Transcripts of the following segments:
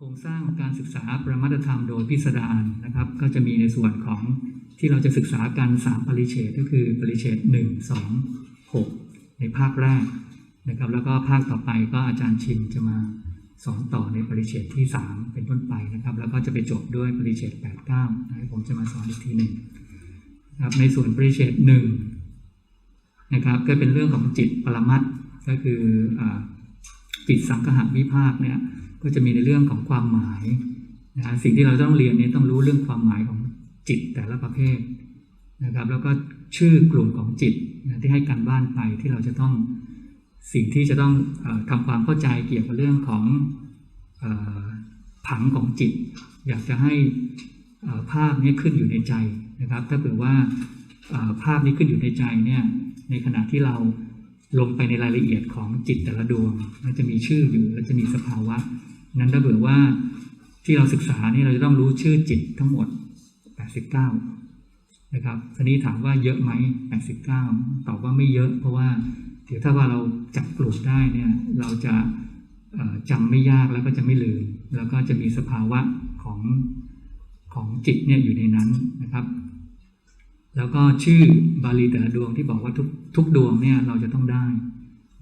โครงสร้างการศึกษาประมัตธรรมโดยพิสดารนะครับ ก็จะมีในส่วนของที่เราจะศึกษากัน3ปริเฉดก็คือปริเฉด1 2 6 ในภาคแรกนะครับ แล้วก็ภาคต่อไปก็อาจารย์ชินจะมาสอนต่อในปริเฉดที่ 3 เป็นต้นไปนะครับ แล้วก็จะไปจบด้วยปริเฉด8 9นะผมจะมาสอนอีกทีหนึ่งนะครับในส่วนปริเฉด1นะครับก็เป็นเรื่องของจิตปรมัตก็คืออจิตสังคหวิภาคเนี่ย ก็จะมีในเรื่องของความหมายนะสิ่งที่เราต้องเรียนเนี่ยต้องรู้เรื่องความหมายของจิตแต่ละประเภทนะครับ แล้วก็ชื่อกลุ่มของจิตนะที่ให้การบ้านไปที่เราจะต้องสิ่งที่จะต้องออทำความเข้าใจเกี่ยวกับเรื่องของอผังของจิต อยากจะให้ภาพนี้ขึ้นอยู่ในใจนะครับ ถ้าเผื่อว่าภาพนี้ขึ้นอยู่ในใจเนี่ยในขณะที่เรา ลงไปในรายละเอียดของจิตแต่ละดวงมันจะมีชื่ออยู่แล้วจะมีสภาวะ นั้นถ้าเผื่อว่าที่เราศึกษานี่เราจะต้องรู้ชื่อจิตทั้งหมด 89 นะครับทีนี้ถามว่าเยอะไหม 89 ตอบว่าไม่เยอะเพราะว่าเดี๋ยวถ้าว่าเราจับกลุ่มได้เนี่ยเราจะเอ่อจำไม่ยากแล้วก็จะไม่ลืม แล้วก็จะมีสภาวะของของจิตเนี่ยอยู่ในนั้นนะครับ แล้วก็ชื่อบาลีแต่ละดวงที่บอกว่าทุกทุกดวงเนี่ยเราจะต้องได้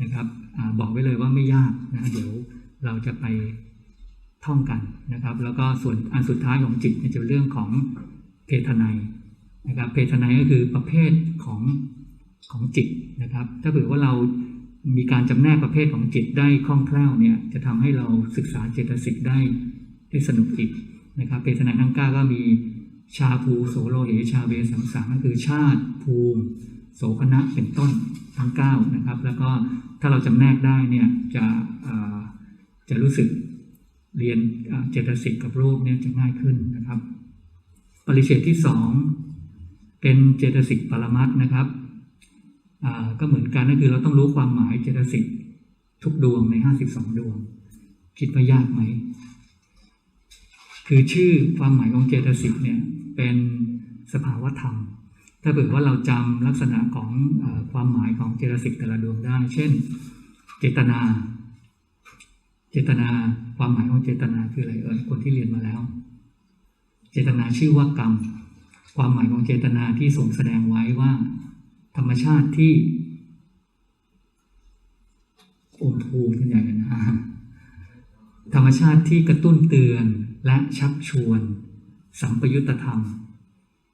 นะครับอบอกไว้เลยว่าไม่ยากนะเดี๋ยวเราจะไปท่องกันนะครับ แล้วก็ส่วนอันสุดท้ายของจิตจะเป็นเรื่องของเพทนัยนะครับเพทนัยก็คือประเภทของของจิตนะครับ ถ้าเผื่อว่าเรามีการจำแนกประเภทของจิตได้คล่องแคล่วเนี่ยจะทำให้เราศึกษาเจตสิกได้ได้สนุกอีกนะครับเพทนัยทั้งเก้าก็มี ชาภูโสโลเหชาเวสังสารก็คือชาติภูมิโสคณะเป็นต้นทั้ง9นะครับแล้วก็ถ้าเราจำแนกได้เนี่ยจะจะรู้สึกเรียนเจตสิกกับรูปเนี่ยจะง่ายขึ้นนะครับ ปริเฉดที่สองเป็นเจตสิกปรมัตนะครับก็เหมือนกันก็คือเราต้องรู้ความหมายเจตสิกทุกดวงใน 52 ดวง คิดว่ายากไหม คือชื่อความหมายของเจตสิกเนี่ยเป็นสภาวธรรม ถ้าเผื่อว่าเราจำลักษณะของอความหมายของเจตสิกแต่ละดวงได้ เช่น เจตนา เจตนาความหมายของเจตนาคืออะไรเอ่ยคนที่เรียนมาแล้ว เจตนาชื่อว่ากรรม ความหมายของเจตนาที่ส่งแสดงไว้ว่า ธรรมชาติที่อมภูมิกันใหญ่นะธรรมชาติที่กระตุ้นเตือน และชักชวน สัมปยุตธรรม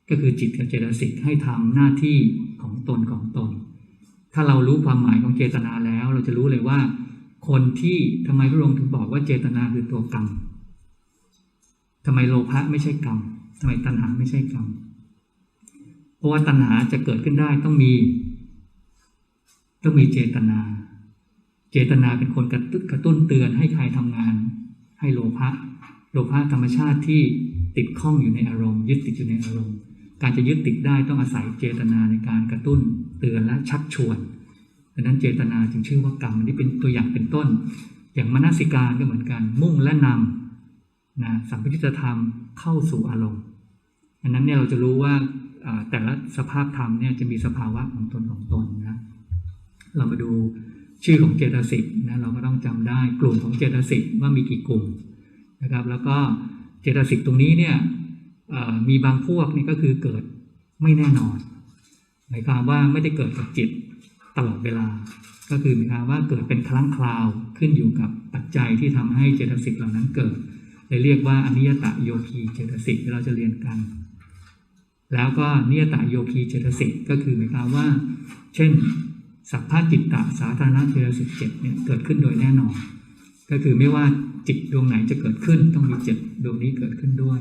ก็คือจิตกับเจตสิกให้ทำหน้าที่ของตนของตน ถ้าเรารู้ความหมายของเจตนาแล้ว เราจะรู้เลยว่า คนที่ทำไมพระองค์ถึงบอกว่าเจตนาคือตัวกรรมทำไมโลภะไม่ใช่กรรมทำไมตัณหาไม่ใช่กรรมเพราะว่าตัณหาจะเกิดขึ้นได้ต้องมี ต้องมีเจตนา เจตนาเป็นคนกระตุ้นกระตุ้นเตือนให้ใครทำงาน ให้โลภะ โลภะธรรมชาติที่ติดข้องอยู่ในอารมณ์ ยึดติดอยู่ในอารมณ์ การจะยึดติดได้ต้องอาศัยเจตนาในการกระตุ้นเตือนและชักชวนดังนั้นเจตนาจึงชื่อว่ากรรมอันนี้เป็นตัวอย่างเป็นต้น อย่างมนสิการก็เหมือนกัน มุ่งและนำนะสัมปยุตธรรมเข้าสู่อารมณ์ดังนั้นเนี่ยเราจะรู้ว่าแต่ละสภาพธรรมเนี่ยจะมีสภาวะของตนของตนนะเรามาดูชื่อของเจตสิกนะเราก็ต้องจำได้กลุ่มของเจตสิกว่ามีกี่กลุ่ม นะครับ แล้วก็เจตสิกตรงนี้เนี่ยมีบางพวกนี่ก็คือเกิดไม่แน่นอนหมายความว่าไม่ได้เกิดกับจิตตลอดเวลา ก็คือหมายความว่าเกิดเป็นครั้งคราวขึ้นอยู่กับปัจจัยที่ทำให้เจตสิกเหล่านั้นเกิดเลยเรียกว่าอนิยตโยคีเจตสิกที่เราจะเรียนกัน แล้วก็นิยตโยคีเจตสิกก็คือหมายความว่า เช่นสัพพะจิตตะสาธารณเจตสิกเจ็ดเนี่ยเกิดขึ้นโดยแน่นอน ก็คือไม่ว่าจิตดวงไหนจะเกิดขึ้น ต้องมีจ็ดดวงนี้เกิดขึ้นด้วย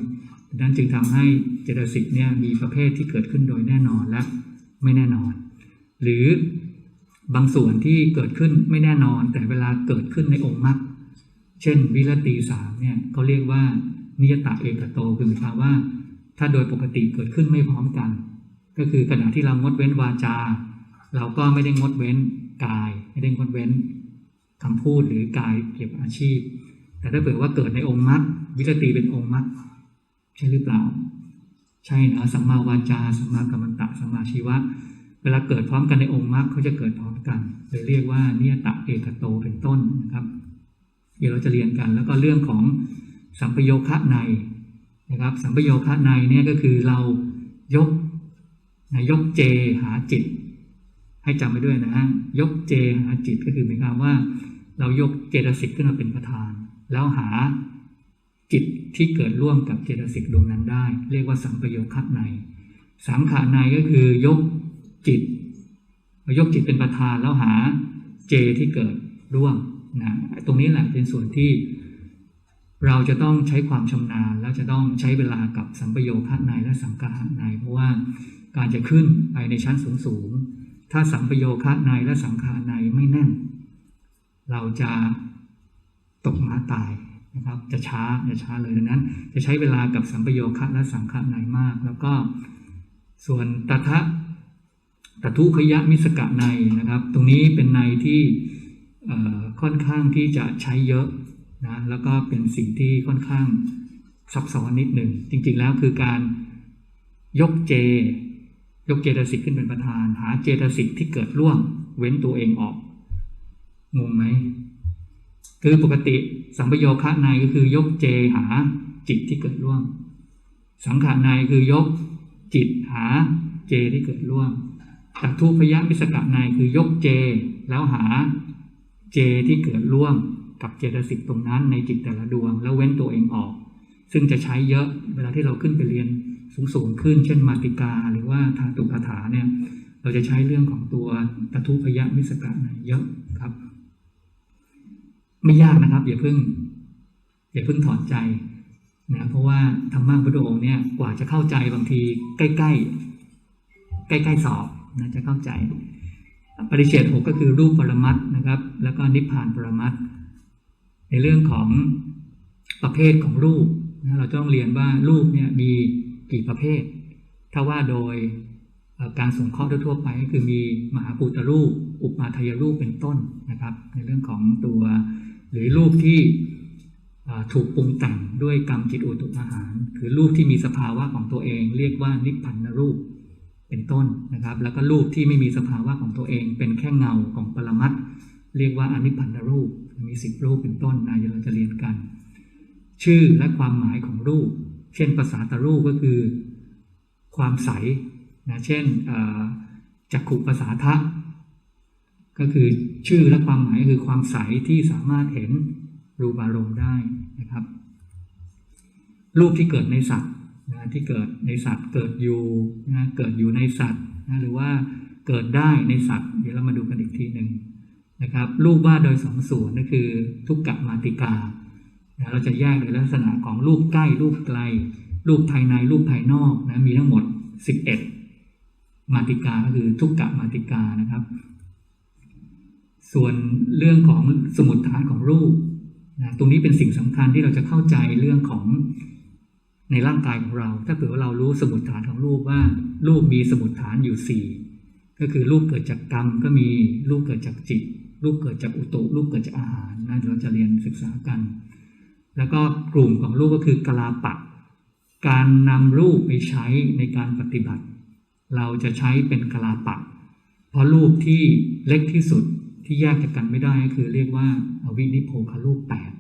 ดังนั้นจึงทำให้เจตสิกเนี่ยมีประเภทที่เกิดขึ้นโดยแน่นอนและไม่แน่นอน หรือบางส่วนที่เกิดขึ้นไม่แน่นอน แต่เวลาเกิดขึ้นในองค์มรรคเช่นวิรตีสามเนี่ยเขาเรียกว่านิยตะเอกโตคือหมายความว่า ถ้าโดยปกติเกิดขึ้นไม่พร้อมกัน ก็คือขณะที่เรางดเว้นวาจา เราก็ไม่ได้งดเว้นกาย ไม่ได้งดเว้น คำพูดหรือกายเกี่ยวกับอาชีพ แต่ถ้าเผื่อว่าเกิดในองค์มรรควิรตีเป็นองค์มรรคใช่หรือเปล่า ใช่นะสัมมาวาจาสัมมากัมมันตะสัมมาชีวะ เวลาเกิดพร้อมกันในองค์มรรคเขาจะเกิดพร้อมกันเลยเรียกว่าเนิยตะเอกโตเป็นต้นนะครับ เดี๋ยวเราจะเรียนกัน แล้วก็เรื่องของสัมปโยคะในนะครับ สัมปโยคะในเนี่ยก็คือเรายกนะยกเจหาจิต ให้จำไปด้วยนะฮะยกเจหาจิตก็คือหมายความว่า เรายกเจตสิกขึ้นมาเป็นประธาน แล้วหาจิตที่เกิดร่วมกับเจตสิกดวงนั้นได้ เรียกว่าสัมปโยคะใน สังขารในก็คือยกจิตยกจิตเป็นประธานแล้วหาเจที่เกิดร่วมนะตรงนี้แหละเป็นส่วนที่เราจะต้องใช้ความชำนาญ แล้วจะต้องใช้เวลากับสัมปโยคะในและสังขาใน เพราะว่าการจะขึ้นไปในชั้นสูงสูงๆถ้าสัมปโยคะในและสังขารในไม่แน่น เราจะตกม้าตายนะครับ จะช้าจะช้าเลยดังนั้น จะใช้เวลากับสัมปโยคะและสังขาในมาก แล้วก็ส่วนตถะตทุขยะมิสกะในนะครับ ตรงนี้เป็นในที่ค่อนข้างที่จะใช้เยอะนะแล้วก็เป็นสิ่งที่ค่อนข้างซับซ้อนนิดหนึ่ง จริง ๆ แล้วคือการยกเจ ยกเจตสิกขึ้นเป็นประธาน หาเจตสิกที่เกิดร่วมเว้นตัวเองออก งงไหมคือปกติสัมปโยคะในก็คือยกเจหาจิตที่เกิดร่วม สังขารในคือยกจิตหาเจที่เกิดร่วมตัทุพยมิสกะในคือยกเจ แล้วหาเจที่เกิดร่วมกับเจตสิกตรงนั้นในจิตแต่ละดวง แล้วเว้นตัวเองออก ซึ่งจะใช้เยอะเวลาที่เราขึ้นไปเรียนสูงสูงขึ้น เช่นมาติกาหรือว่าทาตุคาถาเนี่ยเราจะใช้เรื่องของตัวตทุพยมิสกะในเยอะครับ ไม่ยากนะครับอย่าเพิ่งอย่าเพิ่งถอนใจนะเพราะว่าธรรมะพระองค์เนี่ยกว่าจะเข้าใจบางทีใกล้ๆใกล้ๆสอบนะจะเข้าใจ ปริเฉดหกก็คือรูปปรมัตนะครับ แล้วก็นิพพานปรมัตในเรื่องของประเภทของรูปนะเราต้องเรียนว่ารูปเนี่ยมีกี่ประเภท ถ้าว่าโดยการสงเคราะห์ทั่วไปก็คือมีมหาภูตรูป อุปมาทายรูปเป็นต้นนะครับ ในเรื่องของตัว หรือรูปที่ถูกปรุงแต่งด้วยกรรมจิตอุตุอาหาร คือรูปที่มีสภาวะของตัวเอง เรียกว่านิพพันธรูปเป็นต้นนะครับ แล้วก็รูปที่ไม่มีสภาวะของตัวเอง เป็นแค่เงาของปรมัตเรียกว่าอนิพพันธรูปมีสิบรูปเป็นต้นนะเดี๋ยเราจะเรียนกัน ชื่อและความหมายของรูป เช่นภาษาตรูปก็คือ ความใสนะเช่นจักขุภาษาทะ ก็คือชื่อและความหมายคือความใสที่สามารถเห็นรูปอารมณ์ได้นะครับ รูปที่เกิดในสัตว์นะที่เกิดในสัตว์เกิดอยู่นะเกิดอยู่ในสัตว์นะหรือว่าเกิดได้ในสัตว์ เดี๋ยวเรามาดูกันอีกทีหนึ่งนะครับ รูปว่าโดยสองส่วนนั่นคือทุกกะมาติกานะเราจะแยกในลักษณะของรูปใกล้รูปไกล รูปภายในรูปภายนอกนะมีทั้งหมด 11 มาติกาก็คือทุกกะมาติกานะครับ ส่วนเรื่องของสมุดฐานของรูปนะตรงนี้เป็นสิ่งสำคัญที่เราจะเข้าใจเรื่องของในร่างกายของเรา ถ้าเผื่อว่าเรารู้สมุดฐานของรูปว่า รูปมีสมุดฐานอยู่ 4 ก็คือรูปเกิดจากกรรมก็มีรูปเกิดจากจิต รูปเกิดจากอุตุรูปเกิดจากอาหารนะเราจะเรียนศึกษากัน แล้วก็กลุ่มของรูปก็คือกลาปะ การนำรูปไปใช้ในการปฏิบัติ เราจะใช้เป็นกลาปะ เพราะรูปที่เล็กที่สุด ที่แยกจากกันไม่ได้ก็คือเรียกว่าวินิโพคารูปแปด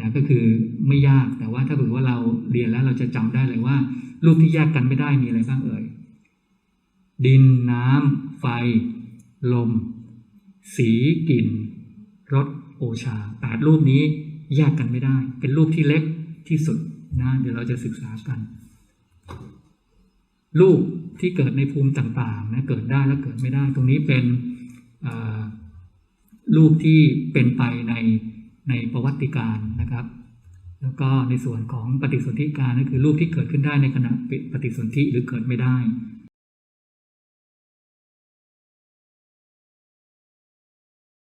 นะก็คือไม่ยากแต่ว่าถ้าเผื่อว่าเราเรียนแล้วเราจะจำได้เลยว่า รูปที่แยกกันไม่ได้มีอะไรบ้างเอ่ย ดินน้ำไฟ ลม สีกลิ่นรสโอชาแปดรูปนี้แยกกันไม่ได้ เป็นรูปที่เล็กที่สุดนะเดี๋ยวเราจะศึกษากันรูปที่เกิดในภูมิต่างๆนะเกิดได้และเกิดไม่ได้ ตรงนี้เป็น รูปที่เป็นไปในในประวัติการนะครับ แล้วก็ในส่วนของปฏิสนธิการก็คือรูปที่เกิดขึ้นได้ในขณะปฏิสนธิหรือเกิดไม่ได้